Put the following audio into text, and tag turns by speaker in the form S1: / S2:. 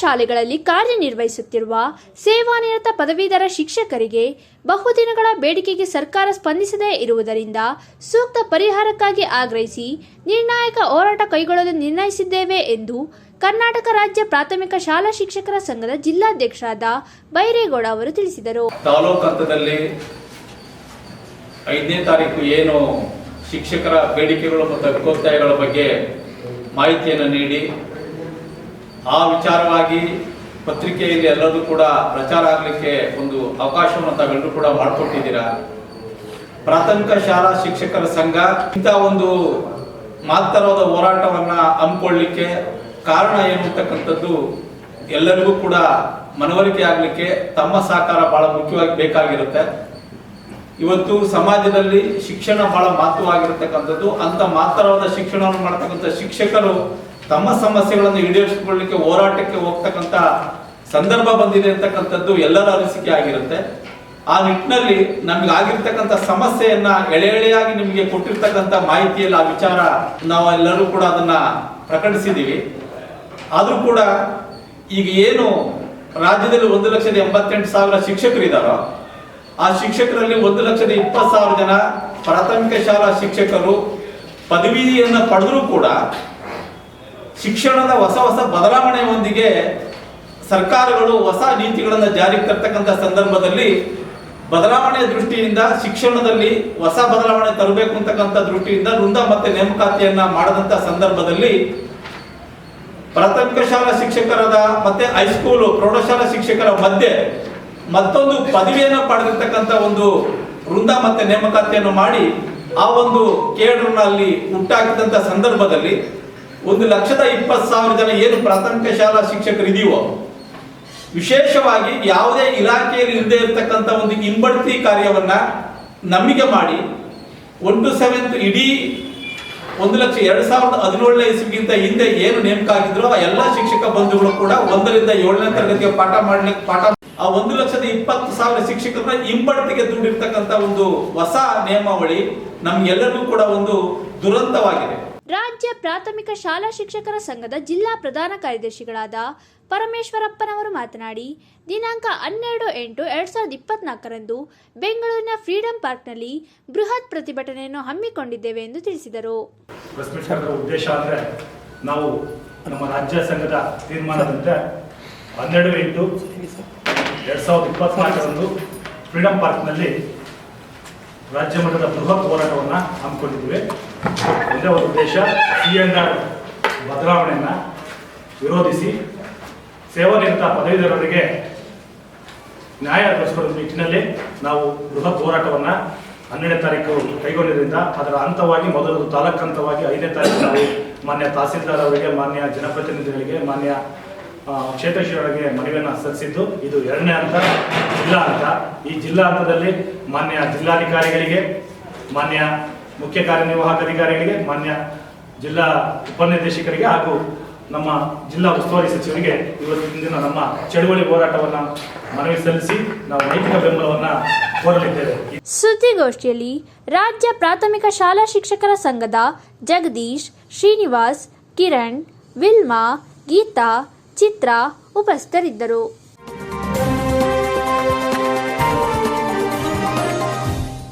S1: ಶಾಲೆಗಳಲ್ಲಿ ಕಾರ್ಯನಿರ್ವಹಿಸುತ್ತಿರುವ ಸೇವಾನಿರತ ಪದವೀಧರ ಶಿಕ್ಷಕರಿಗೆ ಬಹುದಿನಗಳ ಬೇಡಿಕೆಗೆ ಸರ್ಕಾರ ಸ್ಪಂದಿಸದೇ ಇರುವುದರಿಂದ ಸೂಕ್ತ ಪರಿಹಾರಕ್ಕಾಗಿ ಆಗ್ರಹಿಸಿ ನಿರ್ಣಾಯಕ ಹೋರಾಟ ಕೈಗೊಳ್ಳಲು ನಿರ್ಣಯಿಸಿದ್ದೇವೆ ಎಂದು ಕರ್ನಾಟಕ ರಾಜ್ಯ ಪ್ರಾಥಮಿಕ ಶಾಲಾ ಶಿಕ್ಷಕರ ಸಂಘದ ಜಿಲ್ಲಾಧ್ಯಕ್ಷರಾದ ಬೈರೇಗೌಡ ಅವರು ತಿಳಿಸಿದರು.
S2: ಐದನೇ ತಾರೀಕು ಏನು ಶಿಕ್ಷಕರ ಬೇಡಿಕೆಗಳು ಮತ್ತು ಅಭಿಪ್ರಾಯಗಳ ಬಗ್ಗೆ ಮಾಹಿತಿಯನ್ನು ನೀಡಿ ಆ ವಿಚಾರವಾಗಿ ಪತ್ರಿಕೆಯಲ್ಲಿ ಎಲ್ಲರೂ ಕೂಡ ಪ್ರಚಾರ ಆಗಲಿಕ್ಕೆ ಒಂದು ಅವಕಾಶವನ್ನು ತಾವೆಲ್ಲರೂ ಕೂಡ ಮಾಡಿಕೊಟ್ಟಿದ್ದೀರಾ? ಪ್ರಾಥಮಿಕ ಶಾಲಾ ಶಿಕ್ಷಕರ ಸಂಘ, ಇಂಥ ಒಂದು ಮಹತ್ತರವಾದ ಹೋರಾಟವನ್ನು ಹಮ್ಮಿಕೊಳ್ಳಿಕ್ಕೆ ಕಾರಣ ಏನು ಅಂತಕ್ಕಂಥದ್ದು ಎಲ್ಲರಿಗೂ ಕೂಡ ಮನವರಿಕೆ ಆಗಲಿಕ್ಕೆ ತಮ್ಮ ಸಹಕಾರ ಬಹಳ ಮುಖ್ಯವಾಗಿ ಬೇಕಾಗಿರುತ್ತೆ. ಇವತ್ತು ಸಮಾಜದಲ್ಲಿ ಶಿಕ್ಷಣ ಬಹಳ ಮಹತ್ವವಾಗಿರತಕ್ಕಂಥದ್ದು ಅಂತ ಮಾತ್ರವಾದ ಶಿಕ್ಷಣವನ್ನು ಮಾಡ್ತಕ್ಕಂಥ ಶಿಕ್ಷಕರು ತಮ್ಮ ಸಮಸ್ಯೆಗಳನ್ನು ಈಡೇರಿಸಿಕೊಳ್ಳಲಿಕ್ಕೆ ಹೋರಾಟಕ್ಕೆ ಹೋಗ್ತಕ್ಕಂಥ ಸಂದರ್ಭ ಬಂದಿದೆ ಅಂತಕ್ಕಂಥದ್ದು ಎಲ್ಲರ ಅನಿಸಿಕೆ ಆಗಿರುತ್ತೆ. ಆ ನಿಟ್ಟಿನಲ್ಲಿ ನಮ್ಗೆ ಆಗಿರ್ತಕ್ಕಂಥ ಸಮಸ್ಯೆಯನ್ನ ಎಳೆ ಎಳೆಯಾಗಿ ನಿಮಗೆ ಕೊಟ್ಟಿರ್ತಕ್ಕಂಥ ಮಾಹಿತಿಯಲ್ಲಿ, ಆ ವಿಚಾರ ನಾವೆಲ್ಲರೂ ಕೂಡ ಅದನ್ನ ಪ್ರಕಟಿಸಿದ್ದೀವಿ. ಆದರೂ ಕೂಡ ಈಗ ಏನು ರಾಜ್ಯದಲ್ಲಿ ಒಂದು ಲಕ್ಷದ ಎಂಬತ್ತೆಂಟು ಸಾವಿರ ಶಿಕ್ಷಕರಿದ್ದಾರೋ ಆ ಶಿಕ್ಷಕರಲ್ಲಿ ಒಂದು ಲಕ್ಷದ ಇಪ್ಪತ್ತು ಸಾವಿರ ಜನ ಪ್ರಾಥಮಿಕ ಶಾಲಾ ಶಿಕ್ಷಕರು ಪದವಿಯನ್ನು ಪಡೆದರೂ ಕೂಡ ಶಿಕ್ಷಣದ ಹೊಸ ಹೊಸ ಬದಲಾವಣೆಯೊಂದಿಗೆ ಸರ್ಕಾರಗಳು ಹೊಸ ನೀತಿಗಳನ್ನು ಜಾರಿಗೆ ತರ್ತಕ್ಕಂಥ ಸಂದರ್ಭದಲ್ಲಿ ಬದಲಾವಣೆಯ ದೃಷ್ಟಿಯಿಂದ ಶಿಕ್ಷಣದಲ್ಲಿ ಹೊಸ ಬದಲಾವಣೆ ತರಬೇಕು ಅಂತಕ್ಕಂಥ ದೃಷ್ಟಿಯಿಂದ ವೃಂದ ಮತ್ತೆ ನೇಮಕಾತಿಯನ್ನ ಮಾಡದಂತ ಸಂದರ್ಭದಲ್ಲಿ ಪ್ರಾಥಮಿಕ ಶಾಲಾ ಶಿಕ್ಷಕರದ ಮತ್ತೆ ಹೈಸ್ಕೂಲು ಪ್ರೌಢಶಾಲಾ ಶಿಕ್ಷಕರ ಮಧ್ಯೆ ಮತ್ತೊಂದು ಪದವಿಯನ್ನು ಪಡೆದಿರ್ತಕ್ಕಂಥ ಒಂದು ವೃಂದ ಮತ್ತೆ ನೇಮಕಾತಿಯನ್ನು ಮಾಡಿ ಆ ಒಂದು ಕೇಡರ್ನಲ್ಲಿ ಅಲ್ಲಿ ಹುಟ್ಟಾಕಿದಂತ ಸಂದರ್ಭದಲ್ಲಿ ಒಂದು ಲಕ್ಷದ ಇಪ್ಪತ್ತು ಸಾವಿರ ಜನ ಏನು ಪ್ರಾಥಮಿಕ ಶಾಲಾ ಶಿಕ್ಷಕರು ಇದೀವೋ? ವಿಶೇಷವಾಗಿ ಯಾವುದೇ ಇಲಾಖೆಯಲ್ಲಿ ಇಲ್ಲದೆ ಇರತಕ್ಕಂಥ ಒಂದು ಹಿಂಬಡ್ತಿ ಕಾರ್ಯವನ್ನು ನಮಗೆ ಮಾಡಿ ಒನ್ ಟು ಸೆವೆಂತ್ ಇಡೀ ಒಂದು ಲಕ್ಷ ಎರಡು ಸಾವಿರದ ಹದಿನೇಳನೇ ಇಸ್ವಿಗಿಂತ ಹಿಂದೆ ಏನು ನೇಮಕ ಆಗಿದ್ರು ಆ ಎಲ್ಲ ಶಿಕ್ಷಕ ಬಂಧುಗಳು ಕೂಡ ಒಂದರಿಂದ ಏಳನೇ ತರಗತಿಗೆ ಪಾಠ ಮಾಡ್ಲಿಕ್ಕೆ ಪಾಠ ಆ ಒಂದು ಲಕ್ಷದ ಇಪ್ಪತ್ತು ಸಾವಿರ ಶಿಕ್ಷಕರನ್ನ ಹಿಂಬಡ್ತಿಗೆ ದುಡ್ಡಿರ್ತಕ್ಕಂಥ ಒಂದು ಹೊಸ ನಿಯಮಾವಳಿ ನಮ್ಗೆಲ್ಲರಿಗೂ ಕೂಡ ಒಂದು ದುರಂತವಾಗಿದೆ.
S1: ರಾಜ್ಯ ಪ್ರಾಥಮಿಕ ಶಾಲಾ ಶಿಕ್ಷಕರ ಸಂಘದ ಜಿಲ್ಲಾ ಪ್ರಧಾನ ಕಾರ್ಯದರ್ಶಿಗಳಾದ ಪರಮೇಶ್ವರಪ್ಪನವರು ಮಾತನಾಡಿ, ದಿನಾಂಕ ಹನ್ನೆರಡು ಎಂಟು ಎರಡ್ ಸಾವಿರದ ಇಪ್ಪತ್ನಾಲ್ಕರಂದು ಬೆಂಗಳೂರಿನ ಫ್ರೀಡಂ ಪಾರ್ಕ್ನಲ್ಲಿ ಬೃಹತ್ ಪ್ರತಿಭಟನೆಯನ್ನು ಹಮ್ಮಿಕೊಂಡಿದ್ದೇವೆ ಎಂದು ತಿಳಿಸಿದರು.
S3: ಉದ್ದೇಶ ಅಂದರೆ ನಾವು ನಮ್ಮ ರಾಜ್ಯ ಸಂಘದ ತೀರ್ಮಾನದಂತೆ ಹನ್ನೆರಡು ಎಂಟು ಎರಡು ಸಾವಿರದ ಇಪ್ಪತ್ನಾಲ್ಕರಂದು ಫ್ರೀಡಂ ಪಾರ್ಕ್ನಲ್ಲಿ ರಾಜ್ಯ ಮಟ್ಟದ ಬೃಹತ್ ಹೋರಾಟವನ್ನು ಹಮ್ಮಿಕೊಂಡಿದ್ದೀವಿ ಒಂದೇ ಒಂದು ದೇಶ ಸಿ ಎನ್ ಆರ್ ಬದಲಾವಣೆಯನ್ನು ವಿರೋಧಿಸಿ ಸೇವಾನಿರತ ಪದವೀಧರರಿಗೆ ನ್ಯಾಯ ದೊರಕಿಸುವ ನಿಟ್ಟಿನಲ್ಲಿ ನಾವು ಬೃಹತ್ ಹೋರಾಟವನ್ನು ಹನ್ನೆರಡನೇ ತಾರೀಕು ಕೈಗೊಂಡಿದ್ದರಿಂದ ಅದರ ಹಂತವಾಗಿ ಮೊದಲು ತಾಲೂಕು ಹಂತವಾಗಿ ಐದನೇ ತಾರೀಕು ನಾವು ಮಾನ್ಯ ತಹಸೀಲ್ದಾರ್ ಅವರಿಗೆ, ಮಾನ್ಯ ಜನಪ್ರತಿನಿಧಿಗಳಿಗೆ, ಮಾನ್ಯ ಆ, ಕ್ಷೇತ್ರ ಶಿವರಿಗೆ ಮನವಿಯನ್ನು ಸಲ್ಲಿಸಿದ್ದು ಇದು ಎರಡನೇ ಹಂತ ಜಿಲ್ಲಾ ಹಂತ. ಈ ಜಿಲ್ಲಾ ಹಂತದಲ್ಲಿ ಮಾನ್ಯ ಜಿಲ್ಲಾಧಿಕಾರಿಗಳಿಗೆ ಮಾನ್ಯ ಮುಖ್ಯ ಕಾರ್ಯನಿರ್ವಾಹಕ ಅಧಿಕಾರಿಗಳಿಗೆ ಮಾನ್ಯ ಜಿಲ್ಲಾ ಉಪನಿರ್ದೇಶಕರಿಗೆ ಹಾಗೂ ನಮ್ಮ ಜಿಲ್ಲಾ ಉಸ್ತುವಾರಿ ಸಚಿವರಿಗೆ ಇವತ್ತಿನ ದಿನ ನಮ್ಮ ಚಳುವಳಿ ಹೋರಾಟವನ್ನು ಮನವಿ ಸಲ್ಲಿಸಿ ನಾವು ನೈತಿಕ ಬೆಂಬಲವನ್ನು ಕೋರಲಿದ್ದೇವೆ.
S1: ಸುದ್ದಿಗೋಷ್ಠಿಯಲ್ಲಿ ರಾಜ್ಯ ಪ್ರಾಥಮಿಕ ಶಾಲಾ ಶಿಕ್ಷಕರ ಸಂಘದ ಜಗದೀಶ್ ಶ್ರೀನಿವಾಸ್ ಕಿರಣ್ ವಿಲ್ಮಾ ಗೀತಾ ಚಿತ್ರ ಉಪಸ್ಥಿತರಿದ್ದರು.